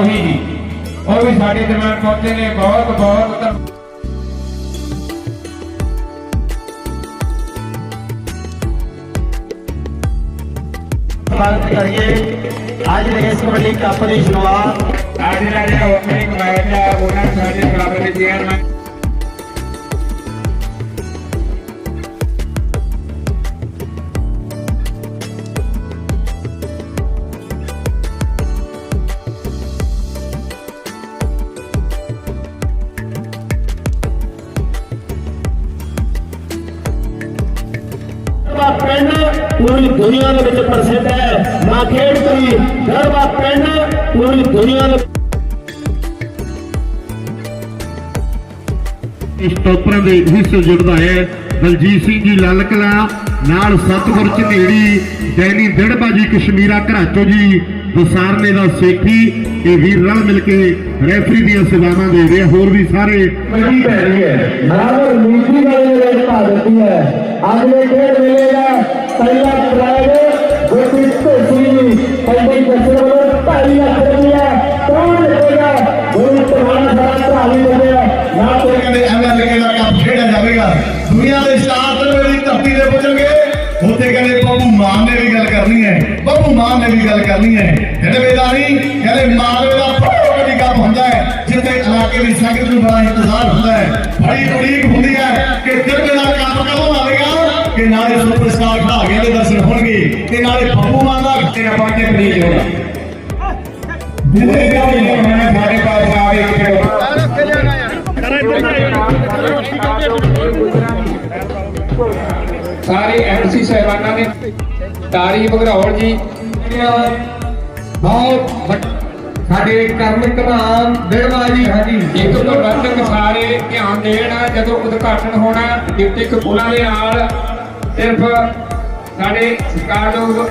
ਰੋਹੀ ਜੀ ਉਹ ਵੀ ਸਾਡੇ ਦਰਮਿਆਨ ਪਹੁੰਚੇ ਨੇ ਬਹੁਤ ਬਹੁਤ ਧੰਨ- ਸਵਾਗਤ ਕਰੀਏ ਅੱਜ ਦੇ ਇਸ ਕਬੱਡੀ ਕੱਪ ਦੀ ਸ਼ੁਰੂਆਤ ਅੱਜ ਦਾ ਜਿਹੜਾ ਪੂਰੀ ਦੁਨੀਆ ਦੇ ਵਿੱਚ ਪ੍ਰਸਿੱਧ ਹੈ। ਖੇਡ ਕਰੀ ਗਰਬਾ ਪਿੰਡ ਪੂਰੀ ਦੁਨੀਆ ਦੇ ਇਸ ਟੋਪਰਾਂ ਦੇ ਹਿੱਸੇ ਜੁੜਦਾ ਹੈ ਦਲਜੀਤ ਸਿੰਘ ਜੀ ਲਾਲ ਕਲਾ ਨਾਲ ਸਤਗੁਰ ਝਨੇੜੀ ਡੈਨੀ ਦਿੜਬਾਜੀ ਕਸ਼ਮੀਰਾ ਘਰਾਚੋ ਜੀ ਦਸਾਰਨੇ ਦਾ ਸੇਖੀ ਇਹ ਵੀਰ ਰਲ ਮਿਲ ਕੇ ਰੈਫਰੀ ਦੀਆਂ ਸੇਵਾਵਾਂ ਦੇ ਰਹੇ। ਹੋਰ ਵੀ ਸਾਰੇ ਕਬੱਡੀ ਪੈ ਰਹੀ ਹੈ। ਬਰਾਬਰ ਨੀਤੀ ਵਾਲੇ ਪਾ ਦਿੱਤੀ ਹੈ। ਅੱਜ ਦੇ ਖੇਡ ਤੁਹਾਡਾ ਸਾਰਾ ਨਾ ਕੋਈ ਕਹਿੰਦੇ ਐਮਐਲਏ ਦਾ ਕੱਪ ਖੇਡਿਆ ਜਾਵੇਗਾ। ਦੁਨੀਆ ਦੇ ਸਟਾਰ ਤੇ ਮੇਰੀ ਧਰਤੀ ਦੇ ਪੁੱਜਣਗੇ। ਉੱਥੇ ਕਹਿੰਦੇ ਬੱਬੂ ਮਾਨ ਨੇ ਵੀ ਗੱਲ ਕਰਨੀ ਹੈ। ਬੱਬੂ ਮਾਨ ਨੇ ਵੀ ਗੱਲ ਕਰਨੀ ਹੈ। ਜਿਹੜੇ ਵੇਦਾਰੀ ਕਹਿੰਦੇ ਮਾਲਵੇ ਦਾ ਬਹੁਤ ਵੱਡੀ ਕੱਪ ਹੁੰਦਾ ਹੈ। ਜਿੱਥੇ ਇਲਾਕੇ ਦੀ ਸੰਗਤ ਨੂੰ ਬੜਾ ਇੰਤਜ਼ਾਰ ਹੁੰਦਾ ਹੈ। ਬੜੀ ਉਡੀਕ ਹੁੰਦੀ ਹੈ ਕਿ ਕਿਰਮੇ ਦਾ ਕੱਪ ਕਦੋਂ ਆਵੇਗਾ? ਕਿ ਨਾਲੇ ਸੁਪਰਸਟਾਰ ਖੜਾ ਕੇ ਦੇ ਦਰਸ਼ਨ ਹੋਣਗੇ। ਤੇ ਨਾਲੇ ਬੱਬੂ ਮਾਨ ਦਾ ਤੇਰਾ ਪਹੁੰਚੇ ਪਲੀਜ਼ ਹੋਣਾ। ਦਿੱਲੀ ਦਾ ਵੀ ਹੋਣਾ ਸਾਡੇ ਪਾਸ ਆਵੇ ਖੇਡੋ ਸਾਰੇ ਐਮਸੀ ਸਹਿਬਾਨਾਂ ਨੇ ਤਾਰੀ ਬਗਰੌੜ ਜੀ। ਬਹੁਤ ਸਾਡੇ ਕਰਮ ਕਮਾਨ ਦੇਵਾ ਜੀ, ਹਾਂਜੀ। ਇੱਕ ਪ੍ਰਬੰਧਕ ਸਾਰੇ ਧਿਆਨ ਦੇਣ ਜਦੋਂ ਉਦਘਾਟਨ ਹੋਣਾ ਡਿਪਟੀ ਕਪੂਰਾਂ ਦੇ ਨਾਲ ਸਿਰਫ ਸਾਡੇ ਸਰਕਾਰਯੋਗ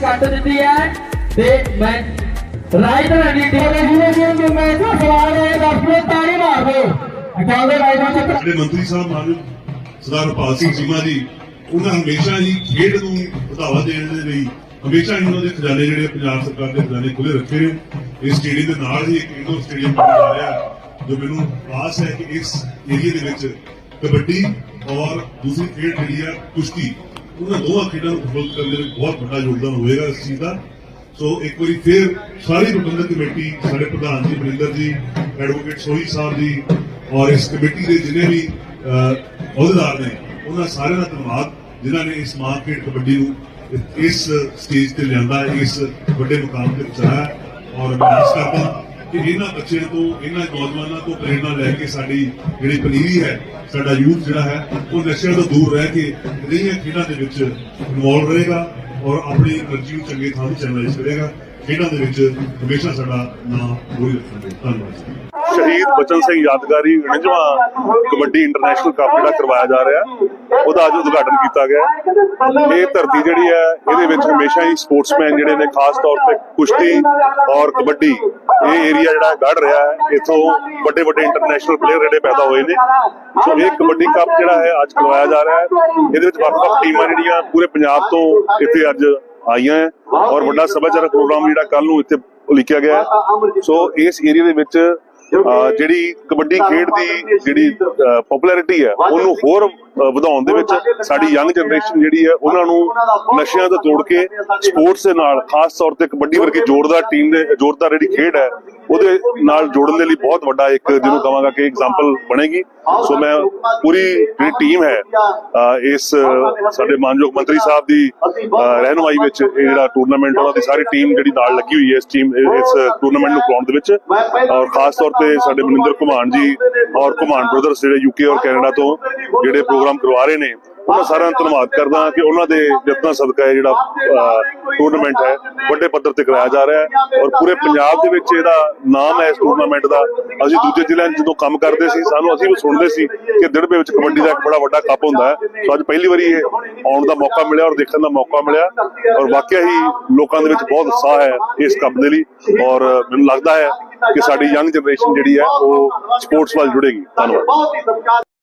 ਕੱਟ ਦਿੱਤੀ ਹੈ ਤੇ ਮੈਂ ਰਾਈਡਰ ਦੀ ਟੀਮ ਜਿਹਨੇ ਜਿਹਨੇ ਮੈਂ ਜੋ ਸਵਾਲ ਹੈ ਦੱਸ ਦਿਓ, ਤਾੜੀ ਮਾਰ ਦਿਓ। ਅਕਾਲੇ ਰਾਈਡਰ ਚ ਜਿਹੜੇ ਮੰਤਰੀ ਸਾਹਿਬ ਮਾਨਯੋਗ ਸਰਦਾਰ ਹਰਪਾਲ ਸਿੰਘ ਚੀਮਾ ਜੀ, ਉਹਨਾਂ ਹਮੇਸ਼ਾ ਹੀ ਖੇਡ ਨੂੰ ਵਧਾਵਾ ਦੇਣ ਦੇ ਲਈ, ਹਮੇਸ਼ਾ ਹੀ ਉਹਨਾਂ ਦੇ ਖਜ਼ਾਨੇ ਜਿਹੜੇ ਪੰਜਾਬ ਸਰਕਾਰ ਦੇ ਖਜ਼ਾਨੇ ਖੁੱਲੇ ਰੱਖੇ ਨੇ। ਇਸ ਸਟੇਡੀਅਮ ਦੇ ਨਾਲ ਹੀ ਇੱਕ ਇੰਡੋਰ ਸਟੇਡੀਅਮ ਬਣਾਇਆ ਰਿਹਾ ਜੋ ਮੈਨੂੰ ਆਸ ਹੈ ਕਿ ਇਸ ਏਰੀਆ ਦੇ ਵਿੱਚ ਕਬੱਡੀ ਔਰ ਦੂਸਰੀ ਖੇਡ ਜਿਹੜੀ ਆ ਕੁਸ਼ਤੀ ਉਹਨਾਂ ਦੋਵਾਂ ਖੇਡਾਂ ਨੂੰ ਪ੍ਰਮੋਟ ਕਰਨ ਦੇ ਵਿੱਚ ਬਹੁਤ ਵੱਡਾ ਯੋਗਦਾਨ ਹੋਵੇਗਾ ਇਸ ਚੀਜ਼ ਦਾ। ਸੋ ਇੱਕ ਵਾਰੀ ਫਿਰ ਸਾਰੀ ਪ੍ਰਬੰਧਕ ਕਮੇਟੀ, ਸਾਡੇ ਪ੍ਰਧਾਨ ਜੀ ਬਰਿੰਦਰ ਜੀ ਐਡਵੋਕੇਟ ਸੋਹੀ ਸਾਹਿਬ ਜੀ ਔਰ ਇਸ ਕਮੇਟੀ ਦੇ ਜਿੰਨੇ ਵੀ ਅਹੁਦੇਦਾਰ ਨੇ, ਉਹਨਾਂ ਸਾਰਿਆਂ ਦਾ ਧੰਨਵਾਦ, ਜਿਨ੍ਹਾਂ ਨੇ ਇਸ ਮਾਂ ਖੇਡ ਕਬੱਡੀ ਨੂੰ ਇਸ ਸਟੇਜ ਤੇ ਲਿਆਂਦਾ, ਇਸ ਵੱਡੇ ਮੁਕਾਮ ਤੇ ਪਹੁੰਚਾਇਆ। ਔਰ ਮੈਂ ਕਰਦਾ ਕਿ ਇਹਨਾਂ ਬੱਚਿਆਂ ਤੋਂ, ਇਹਨਾਂ ਨੌਜਵਾਨਾਂ ਤੋਂ ਪ੍ਰੇਰਣਾ ਲੈ ਕੇ ਸਾਡੀ ਜਿਹੜੀ ਪਨੀਰੀ ਹੈ, ਸਾਡਾ ਯੂਥ ਜਿਹੜਾ ਹੈ, ਉਹ ਨਸ਼ਿਆਂ ਤੋਂ ਦੂਰ ਰਹਿ ਕੇ ਅਜਿਹੀਆਂ ਖੇਡਾਂ ਦੇ ਵਿੱਚ ਇਨਵੋਲਵ ਰਹੇਗਾ ਔਰ ਆਪਣੀ ਐਨਰਜੀ ਨੂੰ ਚੰਗੇ ਥਾਂ ਤੇ ਚੈਨਲਾਈਜ਼ ਕਰੇਗਾ। ਖੇਡਾਂ ਦੇ ਵਿੱਚ ਹਮੇਸ਼ਾ ਸਾਡਾ ਨਾਮ ਹੋਈ ਰੱਖਾਂਗੇ ਧੰਨਵਾਦ। ਸ਼ਹੀਦ ਬਚਨ ਸਿੰਘ ਯਾਦਗਾਰੀ 49ਵਾਂ ਕਬੱਡੀ ਇੰਟਰਨੈਸ਼ਨਲ ਕੱਪ ਜਿਹੜਾ ਕਰਵਾਇਆ ਜਾ ਰਿਹਾ, ਉਹਦਾ ਅੱਜ ਉਦਘਾਟਨ ਕੀਤਾ ਗਿਆ ਇਹ ਧਰਤੀ ਜਿਹੜੀ ਹੈ, ਇਹਦੇ ਵਿੱਚ ਹਮੇਸ਼ਾ ਹੀ ਸਪੋਰਟਸਮੈਨ ਜਿਹੜੇ ਨੇ, ਖਾਸ ਤੌਰ ਤੇ ਕੁਸ਼ਤੀ ਔਰ ਕਬੱਡੀ, ਇਹ ਏਰੀਆ ਜਿਹੜਾ ਗੜ ਰਿਹਾ ਹੈ, ਇੱਥੋਂ ਵੱਡੇ ਵੱਡੇ ਇੰਟਰਨੈਸ਼ਨਲ ਪਲੇਅਰ ਜਿਹੜੇ ਪੈਦਾ ਹੋਏ ਨੇ। ਸੋ ਇਹ ਕਬੱਡੀ ਕੱਪ ਜਿਹੜਾ ਹੈ, ਅੱਜ ਕਰਵਾਇਆ ਜਾ ਰਿਹਾ ਹੈ। ਇਹਦੇ ਵਿੱਚ ਵੱਖ-ਵੱਖ ਟੀਮਾਂ ਜਿਹੜੀਆਂ ਪੂਰੇ ਪੰਜਾਬ ਤੋਂ ਇੱਥੇ ਅੱਜ ਆਈਆਂ ਹੈ। ਔਰ ਵੱਡਾ ਸੱਭਿਆਚਾਰਕ ਪ੍ਰੋਗਰਾਮ ਜਿਹੜਾ ਕੱਲ ਨੂੰ ਇੱਥੇ ਲਿਖਿਆ ਗਿਆ ਹੈ। ਸੋ ਇਸ ਏਰੀਆ ਦੇ ਵਿੱਚ ਜਿਹੜੀ ਕਬੱਡੀ ਖੇਡ ਦੀ ਜਿਹੜੀ ਪਪੂਲੈਰਿਟੀ ਹੈ ਉਹਨੂੰ ਹੋਰ ਵਧਾਉਣ ਦੇ ਵਿੱਚ ਸਾਡੀ ਯੰਗ ਜਨਰੇਸ਼ਨ ਜਿਹੜੀ ਹੈ ਉਹਨਾਂ ਨੂੰ ਨਸ਼ਿਆਂ ਤੋਂ ਤੋੜ ਕੇ ਸਪੋਰਟਸ ਦੇ ਨਾਲ ਖਾਸ ਤੌਰ ਤੇ ਕਬੱਡੀ ਵਰਗੀ ਜ਼ੋਰਦਾਰ ਟੀਮ ਦੇ ਜ਼ੋਰਦਾਰ ਜਿਹੜੀ ਖੇਡ ਹੈ ਉਹਦੇ ਨਾਲ ਜੋੜਨ ਦੇ ਲਈ ਬਹੁਤ ਵੱਡਾ ਇੱਕ ਜਿਹਨੂੰ ਕਹਾਂਗਾ ਕਿ ਐਗਜ਼ਾਮਪਲ ਬਣੇਗੀ। ਸੋ ਮੈਂ ਪੂਰੀ ਜਿਹੜੀ ਟੀਮ ਹੈ ਇਸ, ਸਾਡੇ ਮਾਨਯੋਗ ਮੰਤਰੀ ਸਾਹਿਬ ਦੀ ਰਹਿਨੁਮਾਈ ਵਿੱਚ ਇਹ ਜਿਹੜਾ ਟੂਰਨਾਮੈਂਟ ਉਹਨਾਂ ਦੀ ਸਾਰੀ ਟੀਮ ਜਿਹੜੀ ਨਾਲ ਲੱਗੀ ਹੋਈ ਹੈ ਇਸ ਟੀਮ ਇਸ ਟੂਰਨਾਮੈਂਟ ਨੂੰ ਕਰਾਉਣ ਦੇ ਵਿੱਚ। ਔਰ ਖਾਸ ਤੌਰ ਤੇ ਸਾਡੇ ਮਨਿੰਦਰ ਘੁਮਾਨ ਜੀ ਔਰ ਘੁਮਾਨ ਬ੍ਰਦਰਸ ਜਿਹੜੇ ਯੂਕੇ ਔਰ ਕੈਨੇਡਾ ਤੋਂ ਜਿਹੜੇ ਪ੍ਰੋਗਰਾਮ ਕਰਵਾ ਰਹੇ ਨੇ ਉਹਨਾਂ ਸਾਰਿਆਂ ਦਾ ਧੰਨਵਾਦ ਕਰਦਾ ਕਿ ਉਹਨਾਂ ਦੇ ਯਤਨਾਂ ਸਦਕਾ ਇਹ ਜਿਹੜਾ ਟੂਰਨਾਮੈਂਟ ਹੈ। ਵੱਡੇ ਪੱਧਰ ਤੇ ਕਰਾਇਆ ਜਾ ਰਿਹਾ ਹੈ ਔਰ ਪੂਰੇ ਪੰਜਾਬ ਦੇ ਵਿੱਚ ਇਹਦਾ ਨਾਮ ਹੈ ਇਸ ਟੂਰਨਾਮੈਂਟ ਦਾ। ਅਸੀਂ ਦੂਜੇ ਜ਼ਿਲ੍ਹਿਆਂ 'ਚ ਜਦੋਂ ਕੰਮ ਕਰਦੇ ਸੀ, ਸਾਨੂੰ ਅਸੀਂ ਵੀ ਸੁਣਦੇ ਸੀ ਕਿ ਦਿੜਬੇ ਵਿੱਚ ਕਬੱਡੀ ਦਾ ਇੱਕ ਬੜਾ ਵੱਡਾ ਕੱਪ ਹੁੰਦਾ ਹੈ। ਸੋ ਅੱਜ ਪਹਿਲੀ ਵਾਰੀ ਇਹ ਆਉਣ ਦਾ ਮੌਕਾ ਮਿਲਿਆ ਔਰ ਦੇਖਣ ਦਾ ਮੌਕਾ ਮਿਲਿਆ। ਔਰ ਵਾਕਿਆ ਹੀ ਲੋਕਾਂ ਦੇ ਵਿੱਚ ਬਹੁਤ ਉਤਸ਼ਾਹ ਹੈ ਇਸ ਕੱਪ ਦੇ ਲਈ। ਔਰ ਮੈਨੂੰ ਲੱਗਦਾ ਹੈ ਕਿ ਸਾਡੀ ਯੰਗ ਜਨਰੇਸ਼ਨ ਜਿਹੜੀ ਹੈ, ਉਹ ਸਪੋਰਟਸ ਵੱਲ ਜੁੜੇਗੀ। ਧੰਨਵਾਦ।